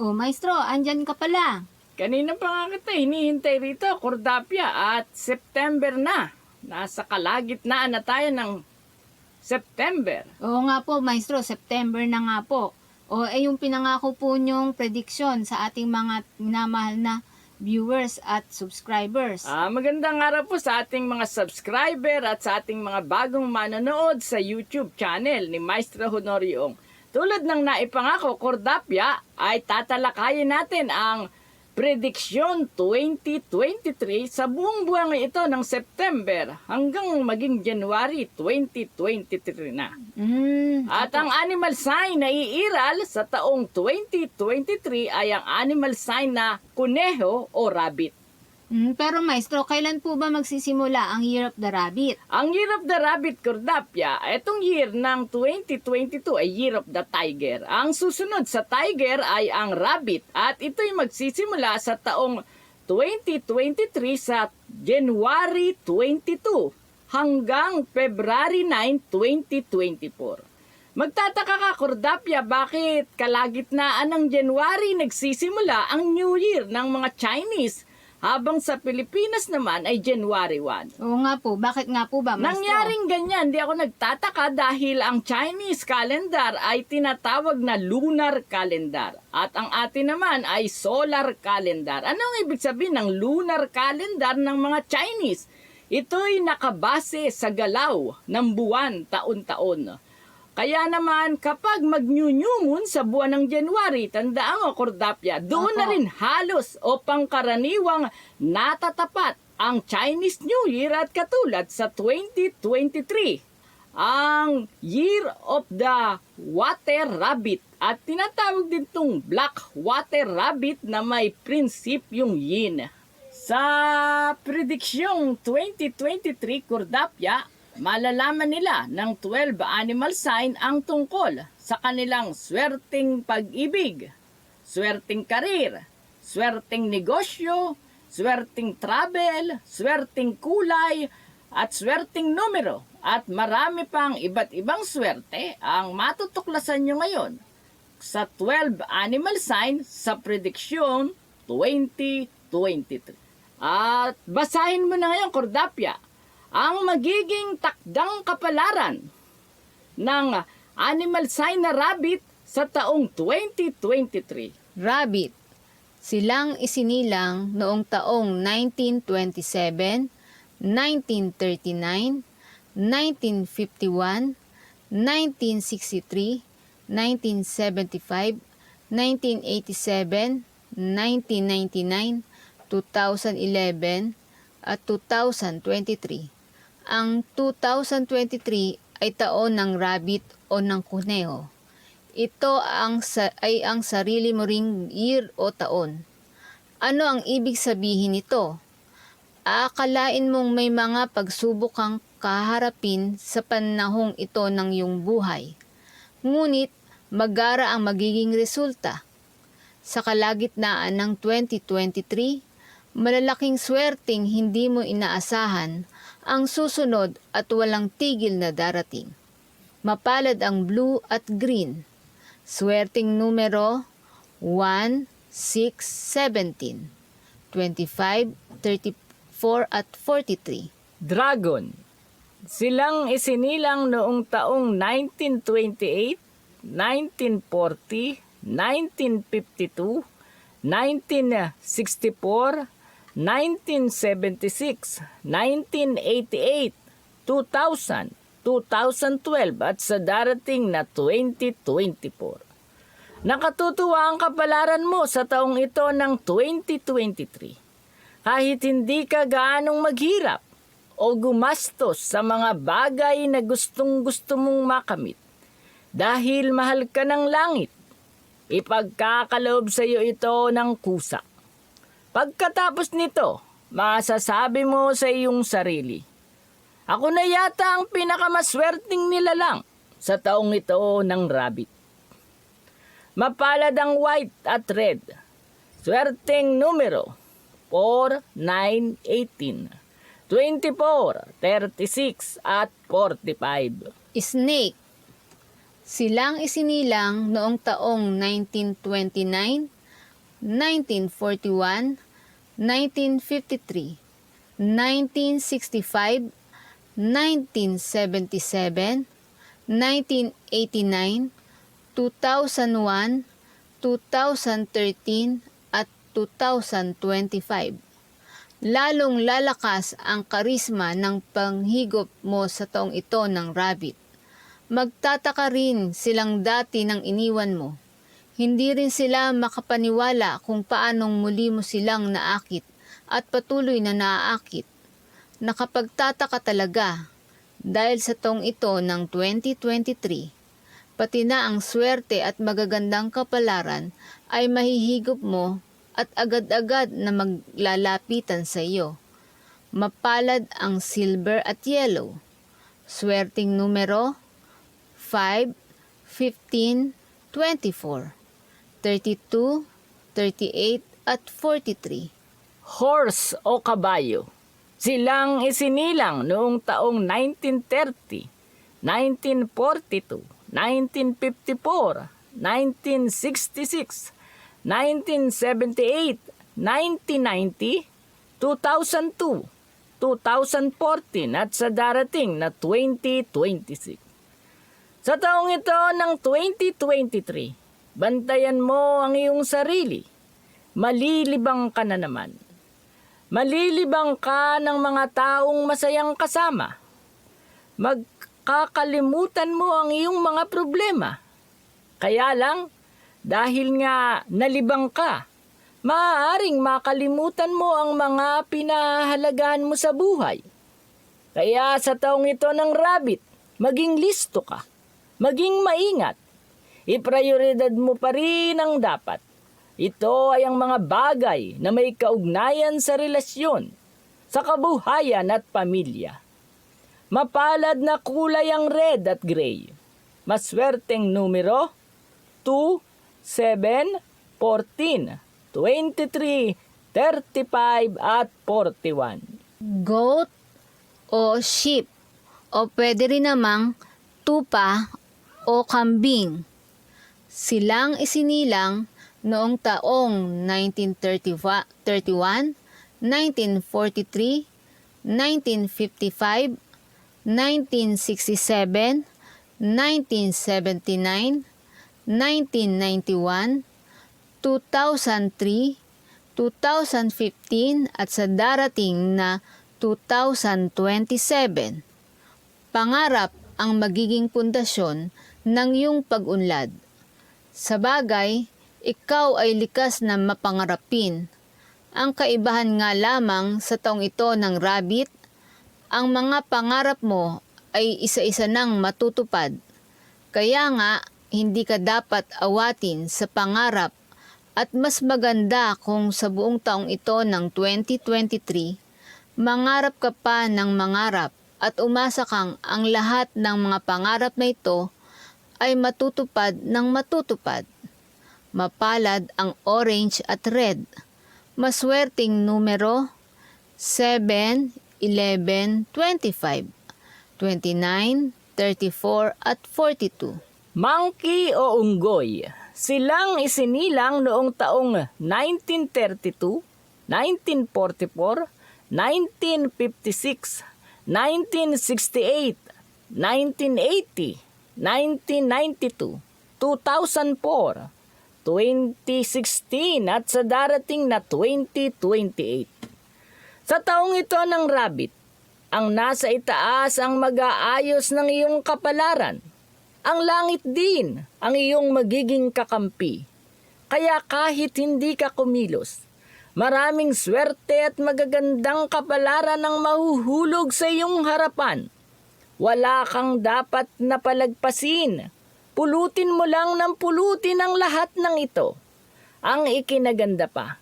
Oh, maestro, andyan ka pala. Kanina pa nga kita hinihintay rito, Cordapia, at September na. Nasa kalagitnaan na tayo ng September. Oo nga po, maestro, September na nga po. O, eh yung pinangako po nyong prediction sa ating mga minamahal na viewers at subscribers. Ah, magandang araw po sa ating mga subscriber at sa ating mga bagong manonood sa YouTube channel ni Maestro Honoriong. Tulad ng naipangako, Cordapia, ay tatalakayin natin ang prediksyon 2023 sa buong buwan ito ng September hanggang maging January 2023 na. Mm, At ang animal sign na iiral sa taong 2023 ay ang animal sign na kuneho o rabbit. Mm, pero maestro, kailan po ba magsisimula ang Year of the Rabbit? Ang Year of the Rabbit, Cordapia, itong year ng 2022 ay Year of the Tiger. Ang susunod sa Tiger ay ang Rabbit at ito'y magsisimula sa taong 2023 sa January 22 hanggang February 9, 2024. Magtataka ka, Cordapia, bakit kalagitnaan ng January nagsisimula ang New Year ng mga Chinese habang sa Pilipinas naman ay January 1. Oo nga po, bakit nga po ba, maestro? Nangyaring ganyan, di ako nagtataka dahil ang Chinese calendar ay tinatawag na lunar calendar at ang atin naman ay solar calendar. Ano ang ibig sabihin ng lunar calendar ng mga Chinese? Ito'y nakabase sa galaw ng buwan taon-taon. Kaya naman kapag mag-new new moon sa buwan ng January, tandaan mo, Cordapia, doon na rin halos o pangkaraniwang natatapat ang Chinese New Year at katulad sa 2023 ang Year of the Water Rabbit at tinatawag din itong Black Water Rabbit na may prinsipyong yin. Sa prediksyong 2023 Kordapya, malalaman nila ng 12 animal sign ang tungkol sa kanilang swerteng pag-ibig, swerteng karir, swerteng negosyo, swerteng travel, swerteng kulay, at swerteng numero at marami pang iba't ibang swerte ang matutuklasan nyo ngayon sa 12 animal sign sa prediksyon 2023. At basahin mo na ngayon, Cordapia, ang magiging takdang kapalaran ng animal sign na rabbit sa taong 2023. Rabbit. Silang isinilang noong taong 1927, 1939, 1951, 1963, 1975, 1987, 1999, 2011, at 2023. Ang 2023 ay taon ng rabbit o ng kuneho. Ito ang ay ang sarili mo ring year o taon. Ano ang ibig sabihin nito? Aakalain mong may mga pagsubok kang kaharapin sa panahong ito ng iyong buhay. Ngunit magara ang magiging resulta. Sa kalagitnaan ng 2023, malalaking swerteng hindi mo inaasahan ang susunod at walang tigil na darating. Mapalad ang blue at green. Swerteng numero 1, 6, 17, 25, 34 at 43. Dragon. Silang isinilang noong taong 1928, 1940, 1952, 1964, 1976, 1988, 2000, 2012 at sa darating na 2024. Nakatutuwa ang kapalaran mo sa taong ito ng 2023 kahit hindi ka gaanong maghirap o gumastos sa mga bagay na gustong gusto mong makamit. Dahil mahal ka ng langit, ipagkakaloob sa iyo ito ng kusa. Pagkatapos nito, masasabi mo sa iyong sarili, Ako na yata ang pinakamaswerteng nilalang sa taong ito ng rabbit. Mapalad ang white at red. Swerteng numero 4, 9, 18, 24, 36 at 45. Snake. Silang isinilang noong taong 1929, 1941, 1953, 1965, 1977, 1989, 2001, 2013, at 2025. Lalong lalakas ang karisma ng panghigop mo sa taong ito ng rabbit. Magtataka rin silang dati nang iniwan mo. Hindi rin sila makapaniwala kung paanong muli mo silang naakit at patuloy na naaakit. Nakapagtataka talaga dahil sa taong ito ng 2023, pati na ang swerte at magagandang kapalaran ay mahihigop mo at agad-agad na maglalapitan sa iyo. Mapalad ang silver at yellow. Swerting numero 5, 15, 24, 32, 38 at 43. Horse o kabayo. Silang isinilang noong taong 1930, 1942, 1954, 1966, 1978, 1990, 2002, 2014 at sa darating na 2026. Sa taong ito ng 2023, bantayan mo ang iyong sarili. Malilibang ka na naman. Malilibang ka ng mga taong masayang kasama. Magkakalimutan mo ang iyong mga problema. Kaya lang, dahil nga nalibang ka, maaaring makalimutan mo ang mga pinahalagahan mo sa buhay. Kaya sa taong ito ng rabbit, maging listo ka. Maging maingat. Iprioridad mo pa rin ang dapat. Ito ay ang mga bagay na may kaugnayan sa relasyon, sa kabuhayan at pamilya. Mapalad na kulay ang red at gray. Maswerteng numero 2, 7, 14, 23, 35 at 41. goat o sheep o pwede rin namang tupa o kambing. Silang isinilang noong taong 1931, 1943, 1955, 1967, 1979, 1991, 2003, 2015 at sa darating na 2027. Pangarap ang magiging pundasyon ng iyong pag-unlad. Sa bagay, ikaw ay likas na mapangarapin. Ang kaibahan nga lamang sa taong ito ng rabbit, ang mga pangarap mo ay isa-isa nang matutupad. Kaya nga, hindi ka dapat awatin sa pangarap at mas maganda kung sa buong taong ito ng 2023, mangarap ka pa ng mangarap at umasa kang ang lahat ng mga pangarap na ito ay matutupad ng matutupad. Mapalad ang orange at red. Maswerting numero 7, 11, 25, 29, 34 at 42. Monkey o unggoy, silang isinilang noong taong 1932, 1944, 1956, 1968, 1980, 1992, 2004, 2016 at sa darating na 2028. Sa taong ito ng rabbit, ang nasa itaas ang mag-aayos ng iyong kapalaran. Ang langit din ang iyong magiging kakampi. Kaya kahit hindi ka kumilos, maraming swerte at magagandang kapalaran ang mahuhulog sa iyong harapan. Wala kang dapat napalagpasin. Pulutin mo lang ng pulutin ang lahat ng ito. Ang ikinaganda pa,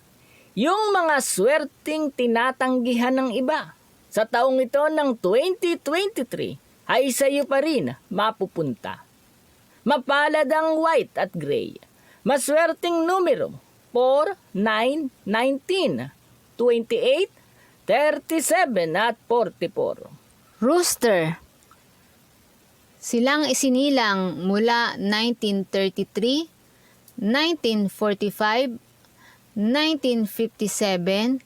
yung mga swerting tinatanggihan ng iba. Sa taong ito ng 2023 ay sa iyo pa rin mapupunta. Mapalad ang white at gray. Maswerteng numero 4, 9, 19, 28, 37 at 44. Rooster. Silang isinilang mula 1933, 1945, 1957,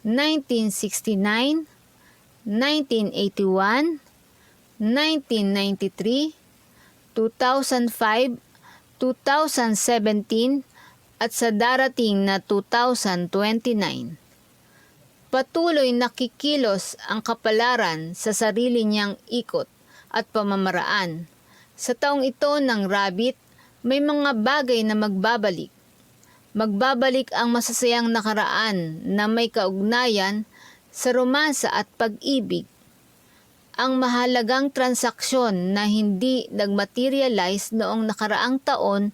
1969, 1981, 1993, 2005, 2017, at sa darating na 2029. Patuloy nakikilos ang kapalaran sa sarili niyang ikot at pamamaraan. Sa taong ito ng rabbit, may mga bagay na magbabalik. Magbabalik ang masasayang nakaraan na may kaugnayan sa romansa at pag-ibig. Ang mahalagang transaksyon na hindi nagmaterialize noong nakaraang taon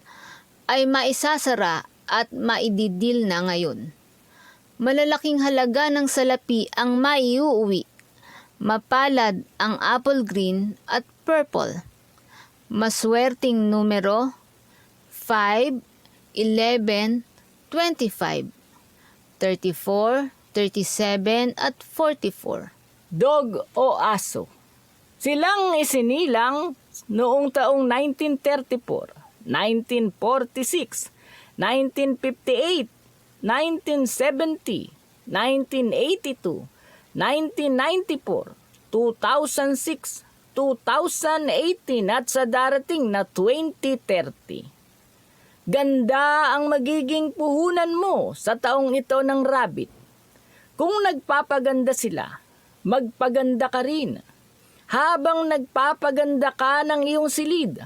ay maisasara at maididil na ngayon. Malalaking halaga ng salapi ang maiuuwi. Mapalad ang apple green at purple. Maswerteng numero 5, 11, 25, 34, 37 at 44. Dog o aso. Silang isinilang noong taong 1934, 1946, 1958, 1970, 1982, 1994, 2006, 2018 at sa darating na 2030. Ganda ang magiging puhunan mo sa taong ito ng rabbit. Kung nagpapaganda sila, magpaganda ka rin. Habang nagpapaganda ka ng iyong silid,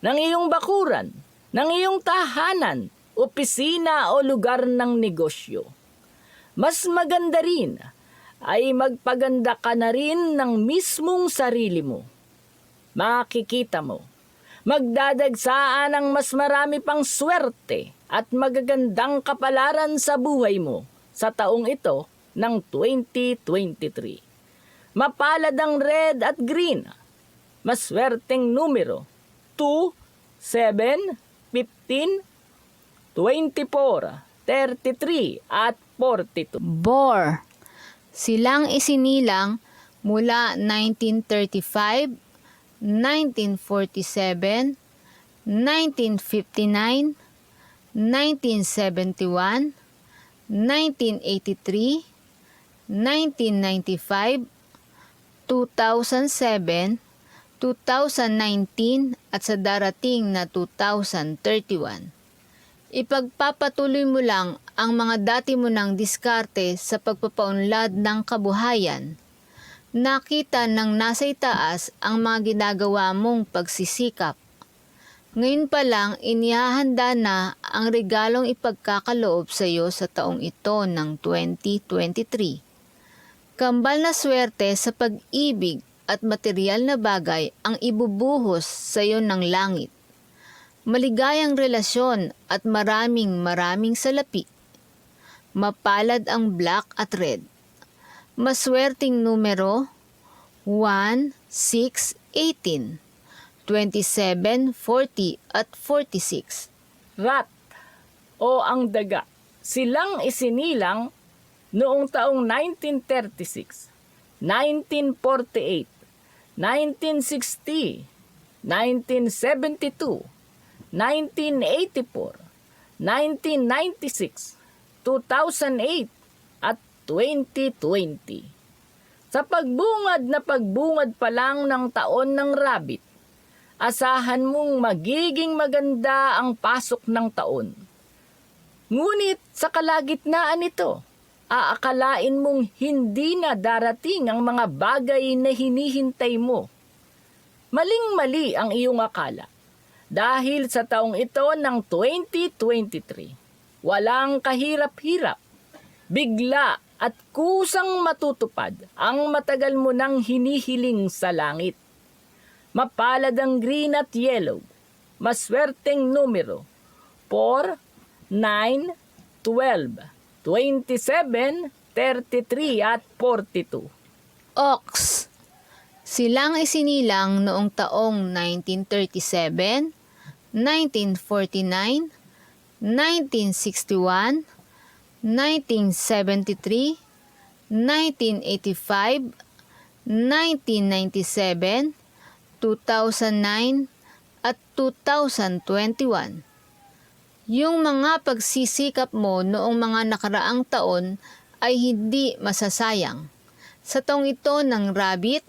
ng iyong bakuran, ng iyong tahanan, opisina o lugar ng negosyo. Mas maganda rin ay magpaganda ka na rin ng mismong sarili mo. Makikita mo, magdadagsaan ang mas marami pang swerte at magagandang kapalaran sa buhay mo sa taong ito ng 2023. Mapalad ang red at green. Maswerteng numero 2, 7, 15, 24, 33 at 42. Boar. Silang isinilang mula 1935, 1947, 1959, 1971, 1983, 1995, 2007, 2019 at sa darating na 2031. Ipagpapatuloy mo lang ang mga dati mo ng diskarte sa pagpapaunlad ng kabuhayan. Nakita ng nasa itaas ang mga ginagawa mong pagsisikap. Ngayon pa lang inihahanda na ang regalong ipagkakaloob sa iyo sa taong ito ng 2023. Kambal na swerte sa pag-ibig at material na bagay ang ibubuhos sa iyo ng langit maligayang relasyon at maraming maraming salapi. Mapalad ang black at red. Maswerteng numero 1, 6, 18, 27, 40 at 46. rat o ang daga. Silang isinilang noong taong 1936, 1948, 1960, 1972, 1984, 1996, 2008 at 2020. Sa pagbungad na pagbungad pa lang ng taon ng rabbit, asahan mong magiging maganda ang pasok ng taon. Ngunit sa kalagitnaan nito, aakalain mong hindi na darating ang mga bagay na hinihintay mo. Maling-mali ang iyong akala. Dahil sa taong ito ng 2023, walang kahirap-hirap, bigla at kusang matutupad ang matagal mo nang hinihiling sa langit. Mapalad ang green at yellow, maswerteng numero 4, 9, 12, 27, 33 at 42. Ox. Silang isinilang noong taong 1937, 1949, 1961, 1973, 1985, 1997, 2009, at 2021. yung mga pagsisikap mo noong mga nakaraang taon ay hindi masasayang. Sa taong ito ng rabbit,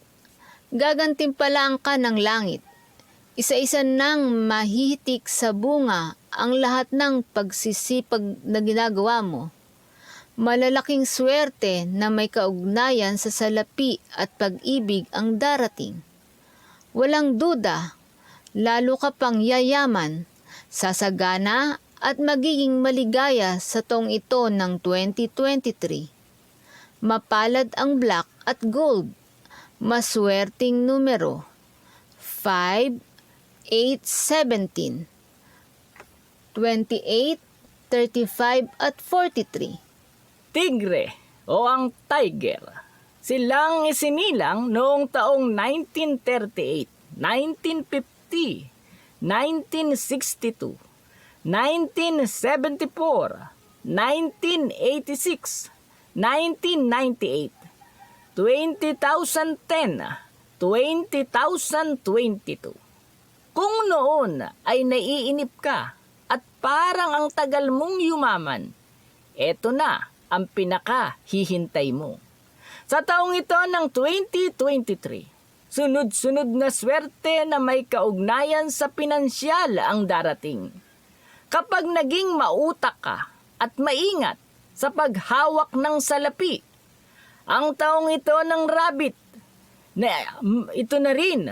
gagantimpalaan ka ng langit. Isa-isa nang mahihitik sa bunga ang lahat ng pagsisipag na ginagawa mo. Malalaking swerte na may kaugnayan sa salapi at pag-ibig ang darating. Walang duda, lalo ka pang yayaman, sasagana at magiging maligaya sa taong ito ng 2023. Mapalad ang black at gold. Maswerteng numero 5, 8, 17, 28, 35 at 43. Tigre o ang tiger. Silang isinilang noong taong 1938, 1950, 1962, 1974, 1986, 1998, 2010, 2022. Kung noon ay naiinip ka at parang ang tagal mong yumaman, eto na ang pinaka hihintay mo. Sa taong ito ng 2023, sunod-sunod na swerte na may kaugnayan sa pinansyal ang darating. Kapag naging mautak ka at maingat sa paghawak ng salapi, ang taong ito ng rabbit, na, ito na rin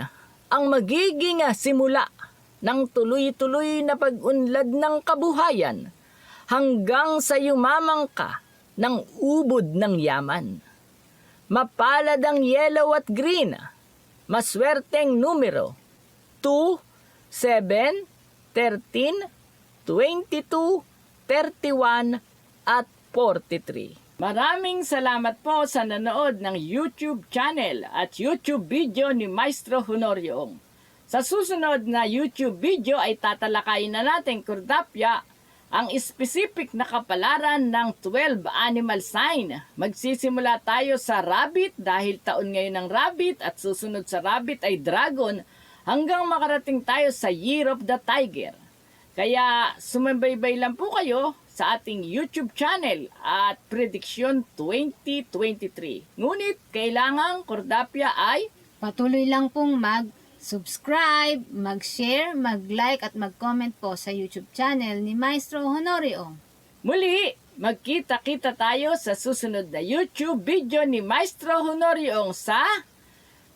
ang magiging simula ng tuloy-tuloy na pag-unlad ng kabuhayan hanggang sa yumamang ka ng ubod ng yaman. Mapalad ang yellow at green, maswerteng numero 2, 7, 13, 22, 31, at 43. Maraming salamat po sa nanood ng YouTube channel at YouTube video ni Maestro Honorio. Sa susunod na YouTube video ay tatalakayin na natin kurdapya ang specific na kapalaran ng 12 animal sign. Magsisimula tayo sa rabbit dahil taon ngayon ng rabbit at susunod sa rabbit ay dragon hanggang makarating tayo sa Year of the Tiger. Kaya sumambaybay lang po kayo sa ating YouTube channel at Prediction 2023. Ngunit kailangang Cordapia ay Patuloy lang pong mag-subscribe, mag-share, mag-like at mag-comment po sa YouTube channel ni Maestro Honorio. Muli, magkita-kita tayo sa susunod na YouTube video ni Maestro Honorio sa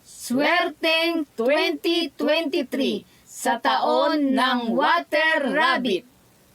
Swerteng 2023 sa taon ng Water Rabbit.